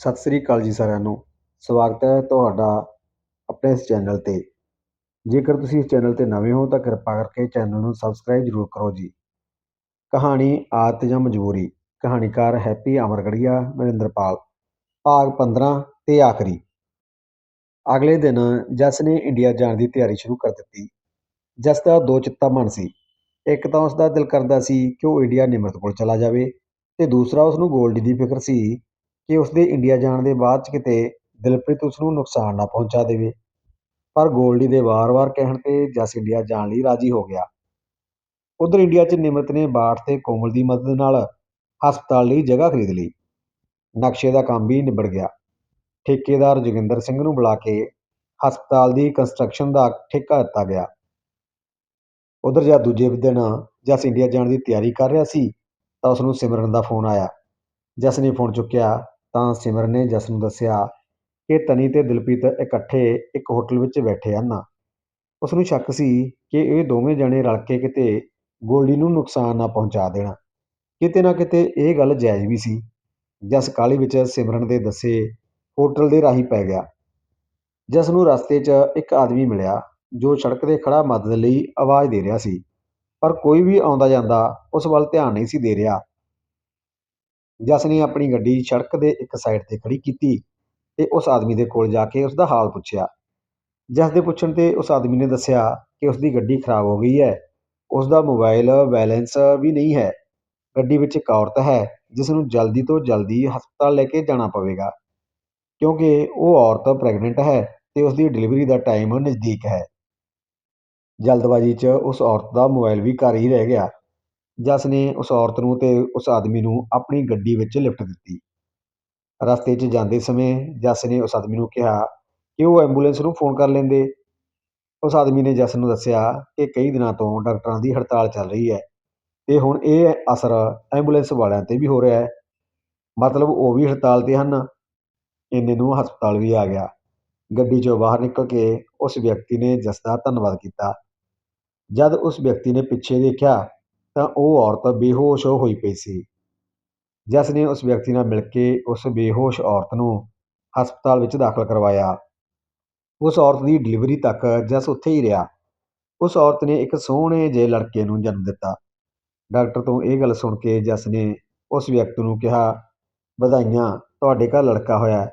ਸਤਿ ਸ੍ਰੀ ਅਕਾਲ ਜੀ ਸਾਰਿਆਂ ਨੂੰ। ਸਵਾਗਤ ਹੈ ਤੁਹਾਡਾ ਆਪਣੇ ਇਸ ਚੈਨਲ ਤੇ। ਜੇਕਰ ਤੁਸੀਂ ਇਸ ਚੈਨਲ ਤੇ ਨਵੇਂ ਹੋ ਤਾਂ ਕਿਰਪਾ ਕਰਕੇ ਚੈਨਲ ਨੂੰ ਸਬਸਕ੍ਰਾਈਬ ਜ਼ਰੂਰ ਕਰੋ ਜੀ। ਕਹਾਣੀ ਆਦਤ ਜਾਂ ਮਜਬੂਰੀ। ਕਹਾਣੀਕਾਰ ਹੈਪੀ ਅਮਰਗੜੀਆ, ਨਰਿੰਦਰਪਾਲ। ਭਾਗ 15 ਤੇ ਆਖਰੀ। ਅਗਲੇ ਦਿਨ ਜਸ ਨੇ ਇੰਡੀਆ ਜਾਣ ਦੀ ਤਿਆਰੀ ਸ਼ੁਰੂ ਕਰ ਦਿੱਤੀ। ਜਸ ਦਾ ਦੋ ਚਿੱਤਾ ਮਨ ਸੀ। ਇੱਕ ਤਾਂ ਉਸ ਦਾ ਦਿਲ ਕਰਦਾ ਸੀ ਕਿ ਉਹ ਇੰਡੀਆ ਨਿਮਰਤ ਕੋਲ ਚਲਾ ਜਾਵੇ ਤੇ ਦੂਸਰਾ ਉਸ ਨੂੰ ਗੋਲਡੀ ਦੀ ਫਿਕਰ ਸੀ ਕਿ ਉਸਦੇ ਇੰਡੀਆ ਜਾਣ ਦੇ ਬਾਅਦ 'ਚ ਕਿਤੇ ਦਿਲਪ੍ਰੀਤ ਉਸਨੂੰ ਨੁਕਸਾਨ ਨਾ ਪਹੁੰਚਾ ਦੇਵੇ। ਪਰ ਗੋਲਡੀ ਦੇ ਵਾਰ-ਵਾਰ ਕਹਿਣ ਤੇ ਜਸ ਇੰਡੀਆ ਜਾਣ ਲਈ ਰਾਜੀ ਹੋ ਗਿਆ। ਉਧਰ ਇੰਡੀਆ 'ਚ ਨਿਮਰਤ ਨੇ ਬਾਠ ਤੇ ਕੋਮਲ ਦੀ ਮਦਦ ਨਾਲ ਹਸਪਤਾਲ ਲਈ ਜਗ੍ਹਾ ਖਰੀਦ ਲਈ। ਨਕਸ਼ੇ ਦਾ ਕੰਮ ਵੀ ਨਿਬੜ ਗਿਆ। ਠੇਕੇਦਾਰ ਜੋਗਿੰਦਰ ਸਿੰਘ ਨੂੰ ਬੁਲਾ ਕੇ ਹਸਪਤਾਲ ਦੀ ਕੰਸਟਰਕਸ਼ਨ ਦਾ ਠੇਕਾ ਦਿੱਤਾ ਗਿਆ। ਉਧਰ ਜਦ ਦੂਜੇ ਦਿਨ ਜਸ ਇੰਡੀਆ ਜਾਣ ਦੀ ਤਿਆਰੀ ਕਰ ਰਿਹਾ ਸੀ, ਤਾਂ ਉਸ ਨੂੰ ਸਿਮਰਨ ਦਾ ਫੋਨ ਆਇਆ। ਜਸ ਨੇ ਫੋਨ ਚੁੱਕਿਆ ਤਾਂ ਸਿਮਰਨ ਨੇ ਜਸ ਨੂੰ ਦੱਸਿਆ ਕਿ ਤਨੀ ਤੇ ਦਿਲਪ੍ਰੀਤ ਇਕੱਠੇ ਇੱਕ ਹੋਟਲ ਵਿੱਚ ਬੈਠੇ ਹਨ। ਉਸ ਨੂੰ ਸ਼ੱਕ ਸੀ ਕਿ ਇਹ ਦੋਵੇਂ ਜਣੇ ਰਲ ਕੇ ਕਿਤੇ ਗੋਲਡੀ ਨੂੰ ਨੁਕਸਾਨ ਨਾ ਪਹੁੰਚਾ ਦੇਣ। ਕਿਤੇ ਨਾ ਕਿਤੇ ਇਹ ਗੱਲ ਜਾਇਜ਼ ਵੀ ਸੀ। ਜਸ ਕਾਲੀ ਵਿੱਚ ਸਿਮਰਨ ਦੇ ਦੱਸੇ ਹੋਟਲ ਦੇ ਰਾਹੀਂ ਪੈ ਗਿਆ। ਜਸ ਨੂੰ ਰਸਤੇ 'ਚ ਇੱਕ ਆਦਮੀ ਮਿਲਿਆ ਜੋ ਸੜਕ 'ਤੇ ਖੜਾ ਮਦਦ ਲਈ ਆਵਾਜ਼ ਦੇ ਰਿਹਾ ਸੀ। ਪਰ ਕੋਈ ਵੀ ਆਉਂਦਾ ਜਾਂਦਾ ਉਸ ਵੱਲ ਧਿਆਨ ਨਹੀਂ ਸੀ ਦੇ ਰਿਹਾ। ਜਸ ਨੇ ਆਪਣੀ ਗੱਡੀ ਸੜਕ ਦੇ ਇੱਕ ਸਾਈਡ ਤੇ ਖੜੀ ਕੀਤੀ ਤੇ ਉਸ ਆਦਮੀ ਦੇ ਕੋਲ ਜਾ ਕੇ ਉਸ ਦਾ ਹਾਲ ਪੁੱਛਿਆ। ਜਸ ਦੇ ਪੁੱਛਣ ਤੇ ਉਸ ਆਦਮੀ ਨੇ ਦੱਸਿਆ ਕਿ ਉਸ ਦੀ ਗੱਡੀ ਖਰਾਬ ਹੋ ਗਈ ਹੈ। ਉਸ ਦਾ ਮੋਬਾਈਲ ਬੈਲੈਂਸ ਵੀ ਨਹੀਂ ਹੈ। ਗੱਡੀ ਵਿੱਚ ਇੱਕ ਔਰਤ ਹੈ, ਜਿਸ ਨੂੰ ਜਲਦੀ ਤੋਂ ਜਲਦੀ ਹਸਪਤਾਲ ਲੈ ਕੇ ਜਾਣਾ ਪਵੇਗਾ। ਕਿਉਂਕਿ ਉਹ ਔਰਤ ਪ੍ਰੈਗਨੈਂਟ ਹੈ ਤੇ ਉਸ ਦੀ ਡਿਲੀਵਰੀ ਦਾ ਟਾਈਮ ਨਜ਼ਦੀਕ ਹੈ। ਜਲਦਬਾਜ਼ੀ 'ਚ ਉਸ ਔਰਤ ਦਾ ਮੋਬਾਈਲ ਵੀ ਘਰ ਹੀ ਰਹਿ ਗਿਆ। ਜਸ ਨੇ ਉਸ ਔਰਤ ਨੂੰ ਤੇ ਉਸ ਆਦਮੀ ਨੂੰ ਆਪਣੀ ਗੱਡੀ ਵਿੱਚ ਲਿਫਟ ਦਿੱਤੀ। ਰਸਤੇ 'ਚ ਜਾਂਦੇ ਸਮੇਂ ਜੱਸ ਨੇ ਉਸ ਆਦਮੀ ਨੂੰ ਕਿਹਾ, ਕਿ ਉਹ ਐਂਬੂਲੈਂਸ ਨੂੰ ਫੋਨ ਕਰ ਲੈਂਦੇ? ਉਸ ਆਦਮੀ ਨੇ ਜੱਸ ਨੂੰ ਦੱਸਿਆ ਕਿ ਕਈ ਦਿਨਾਂ ਤੋਂ ਡਾਕਟਰਾਂ ਦੀ ਹੜਤਾਲ ਚੱਲ ਰਹੀ ਹੈ ਤੇ ਹੁਣ ਇਹ ਅਸਰ ਐਂਬੂਲੈਂਸ ਵਾਲਿਆਂ ਤੇ ਵੀ ਹੋ ਰਿਹਾ ਹੈ। ਮਤਲਬ ਉਹ ਵੀ ਹੜਤਾਲ ਤੇ ਹਨ। ਇੰਨੇ ਨੂੰ ਹਸਪਤਾਲ ਵੀ ਆ ਗਿਆ। ਗੱਡੀ 'ਚੋਂ ਬਾਹਰ ਨਿਕਲ ਕੇ ਉਸ ਵਿਅਕਤੀ ਨੇ ਜਸ ਦਾ ਧੰਨਵਾਦ ਕੀਤਾ। ਜਦ ਉਸ ਵਿਅਕਤੀ ਨੇ ਪਿੱਛੇ ਦੇਖਿਆ ਤਾਂ ਉਹ ਔਰਤ ਬੇਹੋਸ਼ ਹੋਈ ਪਈ ਸੀ। ਜਸ ਨੇ ਉਸ ਵਿਅਕਤੀ ਨਾਲ ਮਿਲ ਕੇ ਉਸ ਬੇਹੋਸ਼ ਔਰਤ ਨੂੰ ਹਸਪਤਾਲ ਵਿੱਚ ਦਾਖਲ ਕਰਵਾਇਆ। ਉਸ ਔਰਤ ਦੀ ਡਿਲੀਵਰੀ ਤੱਕ ਜਸ ਉੱਥੇ ਹੀ ਰਿਹਾ। ਉਸ ਔਰਤ ਨੇ ਇੱਕ ਸੋਹਣੇ ਜਿਹੇ ਲੜਕੇ ਨੂੰ ਜਨਮ ਦਿੱਤਾ। ਡਾਕਟਰ ਤੋਂ ਇਹ ਗੱਲ ਸੁਣ ਕੇ ਜਸ ਨੇ ਉਸ ਵਿਅਕਤੀ ਨੂੰ ਕਿਹਾ, ਵਧਾਈਆਂ, ਤੁਹਾਡੇ ਘਰ ਲੜਕਾ ਹੋਇਆ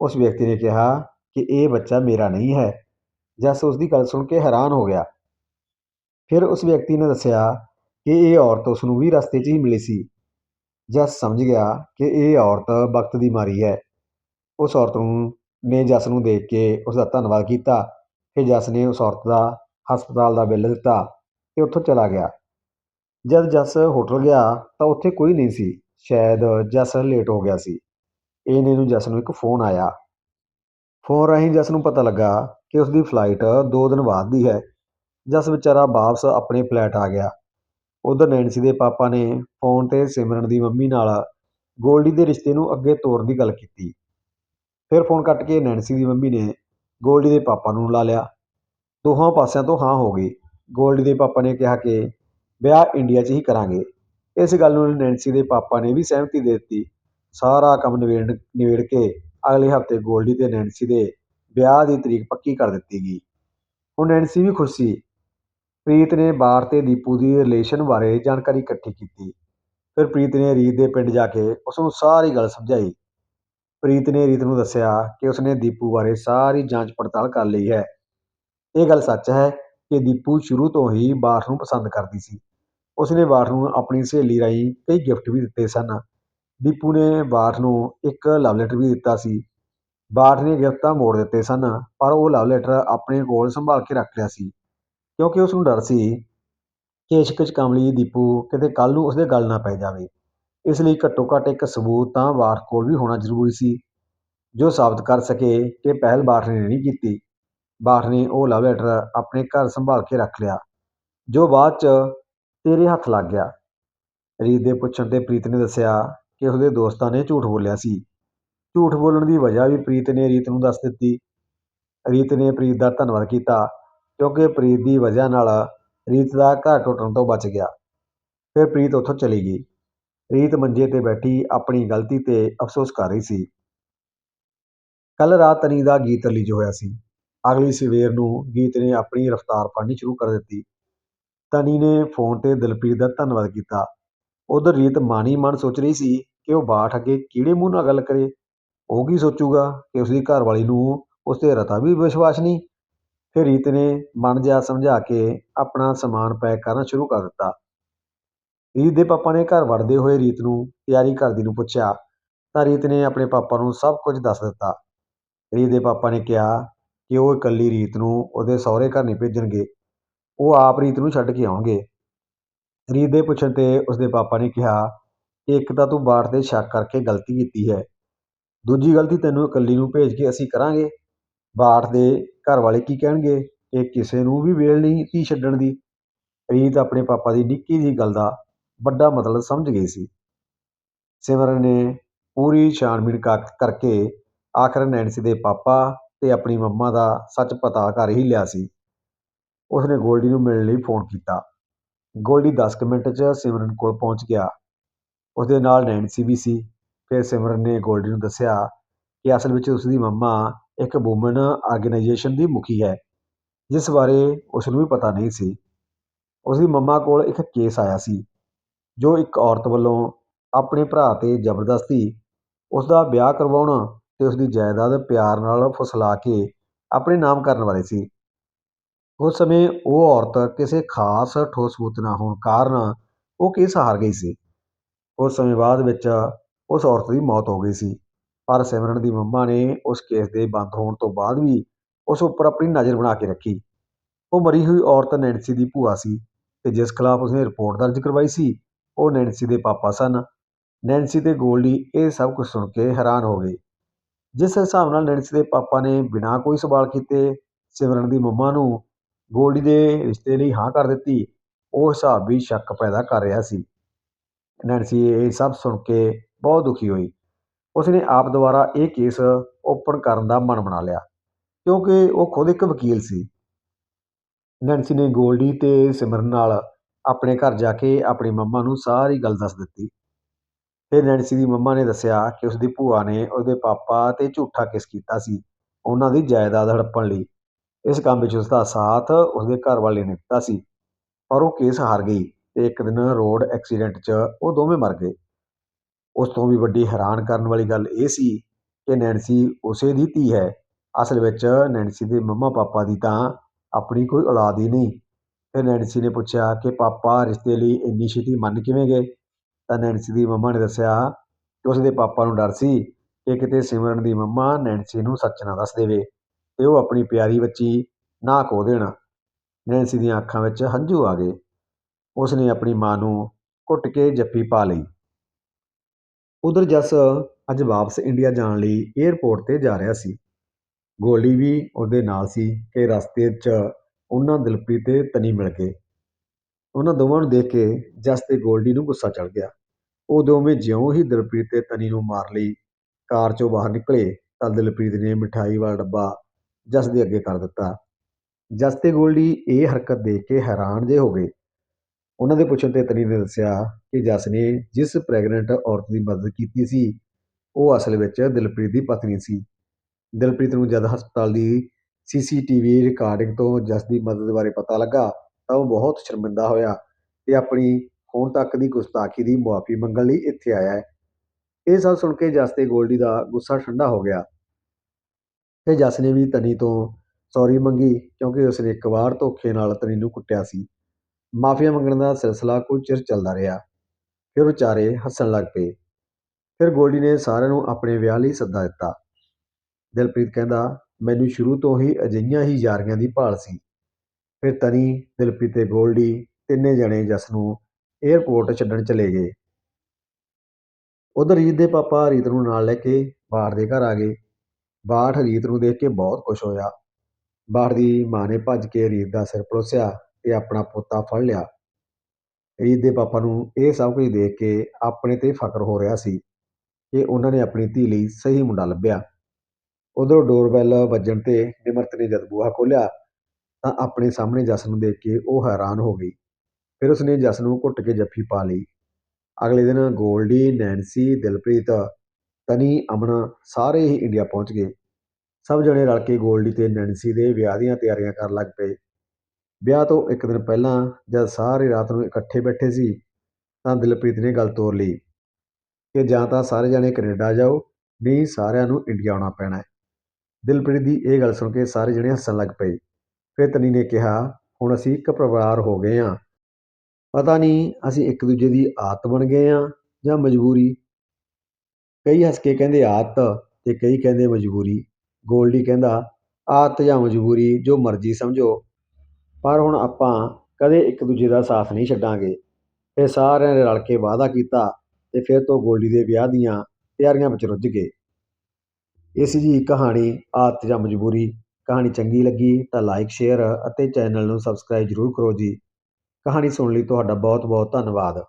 ਉਸ ਵਿਅਕਤੀ ਨੇ ਕਿਹਾ ਕਿ ਇਹ ਬੱਚਾ ਮੇਰਾ ਨਹੀਂ ਹੈ। ਜਸ ਉਸ ਦੀ ਗੱਲ ਸੁਣ ਕੇ ਹੈਰਾਨ ਹੋ ਗਿਆ। ਫਿਰ ਉਸ ਵਿਅਕਤੀ ਨੇ ਦੱਸਿਆ ਕਿ ਇਹ ਔਰਤ ਉਸ ਨੂੰ ਵੀ ਰਸਤੇ 'ਚ ਹੀ ਮਿਲੀ ਸੀ। ਜੱਸ ਸਮਝ ਗਿਆ ਕਿ ਇਹ ਔਰਤ ਵਕਤ ਦੀ ਮਾਰੀ ਹੈ। ਉਸ ਔਰਤ ਨੂੰ, ਨੇ ਜਸ ਨੂੰ ਦੇਖ ਕੇ ਉਸ ਦਾ ਧੰਨਵਾਦ ਕੀਤਾ। ਫਿਰ ਜੱਸ ਨੇ ਉਸ ਔਰਤ ਦਾ ਹਸਪਤਾਲ ਦਾ ਬਿੱਲ ਦਿੱਤਾ ਤੇ ਉੱਥੋਂ ਚਲਾ ਗਿਆ। ਜਦ ਜੱਸ ਹੋਟਲ ਗਿਆ ਤਾਂ ਉੱਥੇ ਕੋਈ ਨਹੀਂ ਸੀ। ਸ਼ਾਇਦ ਜਸ ਲੇਟ ਹੋ ਗਿਆ ਸੀ। ਇਹਨੇ ਨੂੰ ਜਸ ਨੂੰ ਇੱਕ ਫੋਨ ਆਇਆ। ਫੋਨ ਰਾਹੀਂ ਜਸ ਨੂੰ ਪਤਾ ਲੱਗਾ ਕਿ ਉਸ ਦੀ ਫਲਾਈਟ 2 ਦਿਨ ਬਾਅਦ ਦੀ ਹੈ। ਜਸ ਵਿਚਾਰਾ ਵਾਪਸ ਆਪਣੇ ਫਲੈਟ ਆ ਗਿਆ। ਉੱਧਰ ਨੈਨਸੀ ਦੇ ਪਾਪਾ ਨੇ ਫੋਨ ਤੇ ਸਿਮਰਨ ਦੀ ਮੰਮੀ ਨਾਲ ਗੋਲਡੀ ਦੇ ਰਿਸ਼ਤੇ ਨੂੰ ਅੱਗੇ ਤੋਰਨ ਦੀ ਗੱਲ ਕੀਤੀ। ਫਿਰ ਫੋਨ ਕੱਟ ਕੇ ਨੈਨਸੀ ਦੀ ਮੰਮੀ ਨੇ ਗੋਲਡੀ ਦੇ ਪਾਪਾ ਨੂੰ ਲਾ ਲਿਆ। ਦੋਹਾਂ ਪਾਸਿਆਂ ਤੋਂ ਹਾਂ ਹੋ ਗਈ। ਗੋਲਡੀ ਦੇ ਪਾਪਾ ਨੇ ਕਿਹਾ ਕਿ ਵਿਆਹ ਇੰਡੀਆ 'ਚ ਹੀ ਕਰਾਂਗੇ। ਇਸ ਗੱਲ ਨੂੰ ਨੈਨਸੀ ਦੇ ਪਾਪਾ ਨੇ ਵੀ ਸਹਿਮਤੀ ਦੇ ਦਿੱਤੀ। ਸਾਰਾ ਕੰਮ ਨਿਬੇੜ ਨਿਬੇੜ ਕੇ ਅਗਲੇ ਹਫ਼ਤੇ ਗੋਲਡੀ ਤੇ ਨੈਨਸੀ ਦੇ ਵਿਆਹ ਦੀ ਤਰੀਕ ਪੱਕੀ ਕਰ ਦਿੱਤੀ ਗਈ। ਹੁਣ ਨੈਨਸੀ ਵੀ ਖੁਸ਼ ਸੀ। ਪ੍ਰੀਤ ਨੇ ਬਾਰ ਤੇ ਦੀਪੂ ਦੀ ਰਿਲੇਸ਼ਨ ਬਾਰੇ ਜਾਣਕਾਰੀ ਇਕੱਠੀ ਕੀਤੀ। ਫਿਰ ਪ੍ਰੀਤ ਨੇ ਰੀਤ ਦੇ ਪਿੰਡ ਜਾ ਕੇ ਉਸਨੂੰ ਸਾਰੀ ਗੱਲ ਸਮਝਾਈ। ਪ੍ਰੀਤ ਨੇ ਰੀਤ ਨੂੰ ਦੱਸਿਆ ਕਿ ਉਸਨੇ ਦੀਪੂ ਬਾਰੇ ਸਾਰੀ ਜਾਂਚ ਪੜਤਾਲ ਕਰ ਲਈ ਹੈ। ਇਹ ਗੱਲ ਸੱਚ ਹੈ ਕਿ ਦੀਪੂ ਸ਼ੁਰੂ ਤੋਂ ਹੀ ਬਾਠ ਨੂੰ ਪਸੰਦ ਕਰਦੀ ਸੀ। ਉਸਨੇ ਬਾਠ ਨੂੰ ਆਪਣੀ ਸਹੇਲੀ ਰਾਹੀਂ ਕਈ ਗਿਫਟ ਵੀ ਦਿੱਤੇ ਸਨ। ਦੀਪੂ ਨੇ ਬਾਠ ਨੂੰ ਇੱਕ ਲਵ ਲੈਟਰ ਵੀ ਦਿੱਤਾ ਸੀ। ਬਾਠ ਨੇ ਗਿਫਟ ਤਾਂ ਮੋੜ ਦਿੱਤੇ ਸਨ, ਪਰ ਉਹ ਲਵ ਲੈਟਰ ਆਪਣੇ ਕੋਲ ਸੰਭਾਲ ਕੇ ਰੱਖ ਲਿਆ ਸੀ। ਕਿਉਂਕਿ ਉਸ ਨੂੰ ਡਰ ਸੀ ਕਿ ਇਸ਼ਕ 'ਚ ਕਮਲੀ ਦੀਪੂ ਕਿਤੇ ਕੱਲ੍ਹ ਨੂੰ ਉਸਦੇ ਗੱਲ ਨਾ ਪੈ ਜਾਵੇ। ਇਸ ਲਈ ਘੱਟੋ ਘੱਟ ਇੱਕ ਸਬੂਤ ਤਾਂ ਬਾਠ ਕੋਲ ਵੀ ਹੋਣਾ ਜ਼ਰੂਰੀ ਸੀ, ਜੋ ਸਾਬਤ ਕਰ ਸਕੇ ਕਿ ਪਹਿਲ ਬਾਠ ਨੇ ਨਹੀਂ ਕੀਤੀ। ਬਾਠ ਨੇ ਉਹ ਲਵ ਲੈਟਰ ਆਪਣੇ ਘਰ ਸੰਭਾਲ ਕੇ ਰੱਖ ਲਿਆ, ਜੋ ਬਾਅਦ 'ਚ ਤੇਰੇ ਹੱਥ ਲੱਗ ਗਿਆ। ਰੀਤ ਦੇ ਪੁੱਛਣ ਤੇ ਪ੍ਰੀਤ ਨੇ ਦੱਸਿਆ ਕਿ ਉਸਦੇ ਦੋਸਤਾਂ ਨੇ ਝੂਠ ਬੋਲਿਆ ਸੀ। ਝੂਠ ਬੋਲਣ ਦੀ ਵਜ੍ਹਾ ਵੀ ਪ੍ਰੀਤ ਨੇ ਰੀਤ ਨੂੰ ਦੱਸ ਦਿੱਤੀ। ਰੀਤ ਨੇ ਪ੍ਰੀਤ ਦਾ ਧੰਨਵਾਦ ਕੀਤਾ ਕਿਉਂਕਿ ਪ੍ਰੀਤ ਦੀ ਵਜ੍ਹਾ ਨਾਲ ਰੀਤ ਦਾ ਘਰ ਟੁੱਟਣ ਤੋਂ ਬਚ ਗਿਆ। ਫਿਰ ਪ੍ਰੀਤ ਉੱਥੋਂ ਚਲੀ ਗਈ। ਰੀਤ ਮੰਜੇ ਤੇ ਬੈਠੀ ਆਪਣੀ ਗਲਤੀ ਤੇ ਅਫਸੋਸ ਕਰ ਰਹੀ ਸੀ। ਕੱਲ੍ਹ ਰਾਤ ਤਨੀ ਦਾ ਗੀਤ ਰਿਲੀਜ਼ ਹੋਇਆ ਸੀ। ਅਗਲੀ ਸਵੇਰ ਨੂੰ ਗੀਤ ਨੇ ਆਪਣੀ ਰਫ਼ਤਾਰ ਫੜਨੀ ਸ਼ੁਰੂ ਕਰ ਦਿੱਤੀ। ਤਨੀ ਨੇ ਫੋਨ ਤੇ ਦਿਲਪ੍ਰੀਤ ਦਾ ਧੰਨਵਾਦ ਕੀਤਾ। ਉਧਰ ਰੀਤ ਮਾਣੀ ਮਨ ਸੋਚ ਰਹੀ ਸੀ ਕਿ ਉਹ ਬਾਠ ਅੱਗੇ ਕਿਹੜੇ ਮੂੰਹ ਨਾਲ ਗੱਲ ਕਰੇ। ਉਹ ਕੀ ਸੋਚੂਗਾ ਕਿ ਉਸਦੀ ਘਰਵਾਲੀ ਨੂੰ ਉਸ ਤੇ ਰਤਾ ਵੀ ਵਿਸ਼ਵਾਸ ਨਹੀਂ? ਫਿਰ ਰੀਤ ਨੇ ਮਨ ਜਿਹਾ ਸਮਝਾ ਕੇ ਆਪਣਾ ਸਮਾਨ ਪੈਕ ਕਰਨਾ ਸ਼ੁਰੂ ਕਰ ਦਿੱਤਾ। ਰੀਤ ਦੇ ਪਾਪਾ ਨੇ ਘਰ ਵੜਦੇ ਹੋਏ ਰੀਤ ਨੂੰ ਤਿਆਰੀ ਕਰਦੀ ਨੂੰ ਪੁੱਛਿਆ, ਤਾਂ ਰੀਤ ਨੇ ਆਪਣੇ ਪਾਪਾ ਨੂੰ ਸਭ ਕੁਝ ਦੱਸ ਦਿੱਤਾ। ਰੀਤ ਦੇ ਪਾਪਾ ਨੇ ਕਿਹਾ ਕਿ ਉਹ ਇਕੱਲੀ ਰੀਤ ਨੂੰ ਉਹਦੇ ਸਹੁਰੇ ਘਰ ਨਹੀਂ ਭੇਜਣਗੇ, ਉਹ ਆਪ ਰੀਤ ਨੂੰ ਛੱਡ ਕੇ ਆਉਣਗੇ। ਰੀਤ ਦੇ ਪੁੱਛਣ ਤੇ ਉਸਦੇ ਪਾਪਾ ਨੇ ਕਿਹਾ ਕਿ ਇੱਕ ਤਾਂ ਤੂੰ ਬਾਠ ਤੇ ਸ਼ੱਕ ਕਰਕੇ ਗਲਤੀ ਕੀਤੀ ਹੈ, ਦੂਜੀ ਗਲਤੀ ਤੈਨੂੰ ਇਕੱਲੀ ਨੂੰ ਭੇਜ ਕੇ ਅਸੀਂ ਕਰਾਂਗੇ ਬਾਠ ਦੇ ਘਰ ਵਾਲੇ ਕੀ ਕਹਿਣਗੇ? ਇਹ ਕਿਸੇ ਨੂੰ ਵੀ ਵੇਲ ਨਹੀਂ ਧੀ ਛੱਡਣ ਦੀ। ਰੀਤ ਆਪਣੇ ਪਾਪਾ ਦੀ ਨਿੱਕੀ ਜਿਹੀ ਗੱਲ ਦਾ ਵੱਡਾ ਮਤਲਬ ਸਮਝ ਗਈ ਸੀ। ਸਿਮਰਨ ਨੇ ਪੂਰੀ ਛਾਣਬੀਣ ਕਰ- ਕਰਕੇ ਆਖਰ ਨੈਂਸੀ ਦੇ ਪਾਪਾ ਤੇ ਆਪਣੀ ਮੰਮਾ ਦਾ ਸੱਚ ਪਤਾ ਕਰ ਹੀ ਲਿਆ ਸੀ। ਉਸਨੇ ਗੋਲਡੀ ਨੂੰ ਮਿਲਣ ਲਈ ਫੋਨ ਕੀਤਾ। ਗੋਲਡੀ 10 ਕੁ ਮਿੰਟ 'ਚ ਸਿਮਰਨ ਕੋਲ ਪਹੁੰਚ ਗਿਆ। ਉਸਦੇ ਨਾਲ ਨੈਂਸੀ ਵੀ ਸੀ। ਫਿਰ ਸਿਮਰਨ ਨੇ ਗੋਲਡੀ ਨੂੰ ਦੱਸਿਆ ਕਿ ਅਸਲ ਵਿੱਚ ਉਸਦੀ ਮੰਮਾ ਇੱਕ ਵੂਮੈਨ ਆਰਗੇਨਾਈਜੇਸ਼ਨ ਦੀ ਮੁਖੀ ਹੈ, ਜਿਸ ਬਾਰੇ ਉਸ ਨੂੰ ਵੀ ਪਤਾ ਨਹੀਂ ਸੀ। ਉਸਦੀ ਮੰਮਾ ਕੋਲ ਇੱਕ ਕੇਸ ਆਇਆ ਸੀ, ਜੋ ਇੱਕ ਔਰਤ ਵੱਲੋਂ ਆਪਣੇ ਭਰਾ ਤੇ ਜ਼ਬਰਦਸਤੀ ਉਸ ਦਾ ਵਿਆਹ ਕਰਵਾਉਣ ਤੇ ਉਸਦੀ ਜਾਇਦਾਦ ਪਿਆਰ ਨਾਲ ਫੁਸਲਾ ਕੇ ਆਪਣੇ ਨਾਮ ਕਰਨ ਬਾਰੇ ਸੀ। ਉਸ ਸਮੇਂ ਉਹ ਔਰਤ ਕਿਸੇ ਖਾਸ ਠੋਸ ਸਬੂਤ ਨਾ ਹੋਣ ਕਾਰਨ ਉਹ ਕੇਸ ਹਾਰ ਗਈ ਸੀ। ਉਸ ਸਮੇਂ ਬਾਅਦ ਵਿੱਚ ਉਸ ਔਰਤ ਦੀ ਮੌਤ ਹੋ ਗਈ ਸੀ। ਪਰ ਸਿਮਰਨ ਦੀ ਮੰਮਾ ਨੇ ਉਸ ਕੇਸ ਦੇ ਬੰਦ ਹੋਣ ਤੋਂ ਬਾਅਦ ਵੀ ਉਸ ਉੱਪਰ ਆਪਣੀ ਨਜ਼ਰ ਬਣਾ ਕੇ ਰੱਖੀ। ਉਹ ਮਰੀ ਹੋਈ ਔਰਤ ਨੈਂਸੀ ਦੀ ਭੂਆ ਸੀ ਤੇ ਜਿਸ ਖਿਲਾਫ ਉਸਨੇ ਰਿਪੋਰਟ ਦਰਜ ਕਰਵਾਈ ਸੀ, ਉਹ ਨੈਂਸੀ ਦੇ ਪਾਪਾ ਸਨ। ਨੈਂਸੀ ਤੇ ਗੋਲਡੀ ਇਹ ਸਭ ਕੁਝ ਸੁਣ ਕੇ ਹੈਰਾਨ ਹੋ ਗਏ। ਜਿਸ ਹਿਸਾਬ ਨਾਲ ਨੈਂਸੀ ਦੇ ਪਾਪਾ ਨੇ ਬਿਨਾਂ ਕੋਈ ਸਵਾਲ ਕੀਤੇ ਸਿਮਰਨ ਦੀ ਮੰਮਾ ਨੂੰ ਗੋਲਡੀ ਦੇ ਰਿਸ਼ਤੇ ਲਈ ਹਾਂ ਕਰ ਦਿੱਤੀ, ਉਹ ਹਿਸਾਬ ਵੀ ਸ਼ੱਕ ਪੈਦਾ ਕਰ ਰਿਹਾ ਸੀ। ਨੈਂਸੀ ਇਹ ਸਭ ਸੁਣ ਕੇ ਬਹੁਤ ਦੁਖੀ ਹੋਈ। ਉਸਨੇ ਆਪ ਦੁਆਰਾ ਇਹ ਕੇਸ ਓਪਨ ਕਰਨ ਦਾ ਮਨ ਬਣਾ ਲਿਆ, ਕਿਉਂਕਿ ਉਹ ਖੁਦ ਇੱਕ ਵਕੀਲ ਸੀ। ਨੈਂਸੀ ਨੇ ਗੋਲਡੀ ਤੇ ਸਿਮਰਨ ਨਾਲ ਆਪਣੇ ਘਰ ਜਾ ਕੇ ਆਪਣੀ ਮੰਮਾ ਨੂੰ ਸਾਰੀ ਗੱਲ ਦੱਸ ਦਿੱਤੀ। ਫਿਰ ਨੈਂਸੀ ਦੀ ਮੰਮਾ ਨੇ ਦੱਸਿਆ ਕਿ ਉਸਦੀ ਭੂਆ ਨੇ ਉਹਦੇ ਪਾਪਾ ਤੇ ਝੂਠਾ ਕੇਸ ਕੀਤਾ ਸੀ ਉਹਨਾਂ ਦੀ ਜਾਇਦਾਦ ਹੜੱਪਣ ਲਈ। ਇਸ ਕੰਮ ਵਿੱਚ ਉਸਦਾ ਸਾਥ ਉਸਦੇ ਘਰ ਵਾਲੇ ਨੇ ਦਿੱਤਾ ਸੀ, ਪਰ ਉਹ ਕੇਸ ਹਾਰ ਗਈ ਤੇ ਇੱਕ ਦਿਨ ਰੋਡ ਐਕਸੀਡੈਂਟ 'ਚ ਉਹ ਦੋਵੇਂ ਮਰ ਗਏ। ਉਸ ਤੋਂ ਵੀ ਵੱਡੀ ਹੈਰਾਨ ਕਰਨ ਵਾਲੀ ਗੱਲ ਇਹ ਸੀ ਕਿ ਨੈਂਸੀ ਉਸੇ ਦੀ ਧੀ ਹੈ। ਅਸਲ ਵਿੱਚ ਨੈਂਸੀ ਦੇ ਮੰਮਾ ਪਾਪਾ ਦੀ ਤਾਂ ਆਪਣੀ ਕੋਈ ਔਲਾਦ ਹੀ ਨਹੀਂ। ਫਿਰ ਨੈਂਸੀ ਨੇ ਪੁੱਛਿਆ ਕਿ ਪਾਪਾ ਰਿਸ਼ਤੇ ਲਈ ਇੰਨੀ ਛੇਤੀ ਮੰਨ ਕਿਵੇਂ ਗਏ? ਤਾਂ ਨੈਂਸੀ ਦੀ ਮੰਮਾ ਨੇ ਦੱਸਿਆ ਕਿ ਉਸਦੇ ਪਾਪਾ ਨੂੰ ਡਰ ਸੀ ਕਿ ਕਿਤੇ ਸਿਮਰਨ ਦੀ ਮੰਮਾ ਨੈਂਸੀ ਨੂੰ ਸੱਚ ਨਾ ਦੱਸ ਦੇਵੇ ਤੇ ਉਹ ਆਪਣੀ ਪਿਆਰੀ ਬੱਚੀ ਨਾ ਖੋ ਦੇਣ। ਨੈਂਸੀ ਦੀਆਂ ਅੱਖਾਂ ਵਿੱਚ ਹੰਝੂ ਆ ਗਏ। ਉਸ ਨੇ ਆਪਣੀ ਮਾਂ ਨੂੰ ਘੁੱਟ ਕੇ ਜੱਫੀ ਪਾ ਲਈ। ਉਧਰ ਜਸ ਅੱਜ ਵਾਪਸ ਇੰਡੀਆ ਜਾਣ ਲਈ ਏਅਰਪੋਰਟ ਤੇ ਜਾ ਰਿਹਾ ਸੀ। ਗੋਲੀ ਵੀ ਉਹਦੇ ਨਾਲ ਸੀ ਕਿ ਰਸਤੇ 'ਚ ਉਹਨਾਂ ਦਿਲਪ੍ਰੀਤ ਅਤੇ ਤਨੀ ਮਿਲ ਗਏ। ਉਹਨਾਂ ਦੋਵਾਂ ਨੂੰ ਦੇਖ ਕੇ ਜਸ ਅਤੇ ਗੋਲਡੀ ਨੂੰ ਗੁੱਸਾ ਚੜ੍ਹ ਗਿਆ। ਉਹ ਦੋਵੇਂ ਜਿਉਂ ਹੀ ਦਿਲਪ੍ਰੀਤ ਅਤੇ ਤਨੀ ਨੂੰ ਮਾਰ ਲਈ। ਕਾਰ 'ਚੋਂ ਬਾਹਰ ਨਿਕਲੇ ਤਾਂ ਦਿਲਪ੍ਰੀਤ ਨੇ ਮਿਠਾਈ ਵਾਲਾ ਡੱਬਾ ਜਸ ਦੇ ਅੱਗੇ ਕਰ ਦਿੱਤਾ। ਜੱਸ ਤੇ ਗੋਲਡੀ ਇਹ ਹਰਕਤ ਦੇਖ ਕੇ ਹੈਰਾਨ ਜੇ ਹੋ ਗਏ। ਉਹਨਾਂ ਦੇ ਪੁੱਛਣ ਤੇ ਤਨੀ ਨੇ ਦੱਸਿਆ ਕਿ ਜੱਸ ਨੇ ਜਿਸ ਪ੍ਰੈਗਨੈਂਟ ਔਰਤ ਦੀ ਮਦਦ ਕੀਤੀ ਸੀ, ਉਹ ਅਸਲ ਵਿੱਚ ਦਿਲਪ੍ਰੀਤ ਦੀ ਪਤਨੀ ਸੀ। ਦਿਲਪ੍ਰੀਤ ਨੂੰ ਜਦ ਹਸਪਤਾਲ ਦੀ ਸੀਸੀਟੀਵੀ ਰਿਕਾਰਡਿੰਗ ਤੋਂ ਜੱਸ ਦੀ ਮਦਦ ਬਾਰੇ ਪਤਾ ਲੱਗਾ, ਤਾਂ ਉਹ ਬਹੁਤ ਸ਼ਰਮਿੰਦਾ ਹੋਇਆ ਅਤੇ ਆਪਣੀ ਹੁਣ ਤੱਕ ਦੀ ਗੁਸਤਾਖੀ ਦੀ ਮੁਆਫੀ ਮੰਗਣ ਲਈ ਇੱਥੇ ਆਇਆ ਹੈ। ਇਹ ਸਭ ਸੁਣ ਕੇ ਜਸ ਤੇ ਗੋਲਡੀ ਦਾ ਗੁੱਸਾ ਠੰਡਾ ਹੋ ਗਿਆ। ਤੇ ਜੱਸ ਨੇ ਵੀ ਤਨੀ ਤੋਂ ਸੌਰੀ ਮੰਗੀ ਕਿਉਂਕਿ ਉਸਨੇ ਇੱਕ ਵਾਰ ਧੋਖੇ ਨਾਲ ਤਨੀ ਨੂੰ ਕੁੱਟਿਆ ਸੀ। ਮਾਫੀਆ ਮੰਗਣ ਦਾ ਸਿਲਸਿਲਾ ਕੁਝ ਚਿਰ ਚੱਲਦਾ ਰਿਹਾ। ਫਿਰ ਵਿਚਾਰੇ ਹੱਸਣ ਲੱਗ ਪਏ। ਫਿਰ ਗੋਲਡੀ ਨੇ ਸਾਰਿਆਂ ਨੂੰ ਆਪਣੇ ਵਿਆਹ ਲਈ ਸੱਦਾ ਦਿੱਤਾ। ਦਿਲਪ੍ਰੀਤ ਕਹਿੰਦਾ, ਮੈਨੂੰ ਸ਼ੁਰੂ ਤੋਂ ਹੀ ਅਜਿਹੀਆਂ ਹੀ ਯਾਰੀਆਂ ਦੀ ਭਾਲ ਸੀ। ਫਿਰ ਤਨੀ, ਦਿਲਪ੍ਰੀਤ ਤੇ ਗੋਲਡੀ ਤਿੰਨੇ ਜਣੇ ਜਸ ਨੂੰ 에ਅਰਪੋਰਟ ਛੱਡਣ ਚਲੇ ਗਏ। ਉਧਰ ਰੀਤ ਦੇ ਪਾਪਾ ਰੀਤ ਨੂੰ ਨਾਲ ਲੈ ਕੇ ਬਾਠ ਦੇ ਘਰ ਆ ਗਏ। ਬਾਠ ਰੀਤ ਨੂੰ ਦੇਖ ਕੇ ਬਹੁਤ ਖੁਸ਼ ਹੋਇਆ। ਬਾਠ ਦੀ ਮਾਂ ਨੇ ਭੱਜ ਕੇ ਰੀਤ ਦਾ ਸਿਰ ਪਲੋਸਿਆ ਅਤੇ ਆਪਣਾ ਪੋਤਾ ਫੜ ਲਿਆ। ਰੀਤ ਦੇ ਪਾਪਾ ਨੂੰ ਇਹ ਸਭ ਕੁਝ ਦੇਖ ਕੇ ਆਪਣੇ ਤੇ ਫਖਰ ਹੋ ਰਿਹਾ ਸੀ ਕਿ ਉਹਨਾਂ ਨੇ ਆਪਣੀ ਧੀ ਲਈ ਸਹੀ ਮੁੰਡਾ ਲੱਭਿਆ। ਉਧਰੋਂ ਡੋਰਬੈਲ ਵੱਜਣ ਤੇ ਨਿਮਰਤ ਨੇ ਜਦ ਬੂਹਾ ਖੋਲ੍ਹਿਆ ਤਾਂ ਆਪਣੇ ਸਾਹਮਣੇ ਜਸ ਨੂੰ ਦੇਖ ਕੇ ਉਹ ਹੈਰਾਨ ਹੋ ਗਈ। ਫਿਰ ਉਸਨੇ ਜਸ ਨੂੰ ਘੁੱਟ ਕੇ ਜੱਫੀ ਪਾ ਲਈ। ਅਗਲੇ ਦਿਨ ਗੋਲਡੀ ਨੈਨਸੀ ਦਿਲਪ੍ਰੀਤ, ਤਨੀ, ਅਮਨ ਸਾਰੇ ਹੀ ਇੰਡੀਆ ਪਹੁੰਚ ਗਏ। ਸਭ ਜਣੇ ਰਲ ਕੇ ਗੋਲਡੀ ਅਤੇ ਨੈਨਸੀ ਦੇ ਵਿਆਹ ਦੀਆਂ ਤਿਆਰੀਆਂ ਕਰਨ ਲੱਗ ਪਏ। ਵਿਆਹ ਤੋਂ ਇੱਕ ਦਿਨ ਪਹਿਲਾਂ ਜਦ ਸਾਰੇ ਰਾਤ ਨੂੰ ਇਕੱਠੇ ਬੈਠੇ ਸੀ, ਤਾਂ ਦਿਲਪ੍ਰੀਤ ਨੇ ਗੱਲ ਤੋਰ ਲਈ ਕਿ ਜਾਂ ਤਾਂ ਸਾਰੇ ਜਾਣੇ ਕੈਨੇਡਾ ਜਾਓ, ਨਹੀਂ ਸਾਰਿਆਂ ਨੂੰ ਇੰਡੀਆ ਆਉਣਾ ਪੈਣਾ ਹੈ। ਦਿਲਪ੍ਰੀਤ ਦੀ ਇਹ ਗੱਲ ਸੁਣ ਕੇ ਸਾਰੇ ਜਣੇ ਹੱਸਣ ਲੱਗ ਪਏ। ਫਿਰ ਤਨੀ ਨੇ ਕਿਹਾ, ਹੁਣ ਅਸੀਂ ਇੱਕ ਪਰਿਵਾਰ ਹੋ ਗਏ ਹਾਂ। ਪਤਾ ਨਹੀਂ ਅਸੀਂ ਇੱਕ ਦੂਜੇ ਦੀ ਆਦਤ ਬਣ ਗਏ ਹਾਂ ਜਾਂ ਮਜਬੂਰੀ। ਕਈ ਹੱਸ ਕੇ ਕਹਿੰਦੇ ਆਦਤ ਤੇ ਕਈ ਕਹਿੰਦੇ ਮਜਬੂਰੀ। ਗੋਲਡੀ ਕਹਿੰਦਾ, ਆਦਤ ਜਾਂ ਮਜਬੂਰੀ ਜੋ ਮਰਜ਼ੀ ਸਮਝੋ। ਪਰ ਹੁਣ ਆਪਾਂ ਕਦੇ ਇੱਕ ਦੂਜੇ ਦਾ ਸਾਥ ਨਹੀਂ ਛੱਡਾਂਗੇ। ਇਹ ਸਾਰਿਆਂ ਨੇ ਰਲ ਕੇ ਵਾਅਦਾ ਕੀਤਾ ਤੇ ਫਿਰ ਤੋਂ ਗੋਲਡੀ ਦੇ ਵਿਆਹ ਦੀਆਂ ਤਿਆਰੀਆਂ ਵਿੱਚ ਰੁੱਝ ਗਏ। ਇਸ ਜੀ ਕਹਾਣੀ ਆਦਤ ਜਾਂ ਮਜਬੂਰੀ। ਕਹਾਣੀ ਚੰਗੀ ਲੱਗੀ ਤਾਂ ਲਾਈਕ, ਸ਼ੇਅਰ ਅਤੇ ਚੈਨਲ ਨੂੰ ਸਬਸਕ੍ਰਾਈਬ ਜ਼ਰੂਰ ਕਰੋ ਜੀ। ਕਹਾਣੀ ਸੁਣਨ ਲਈ ਤੁਹਾਡਾ ਬਹੁਤ ਬਹੁਤ ਧੰਨਵਾਦ।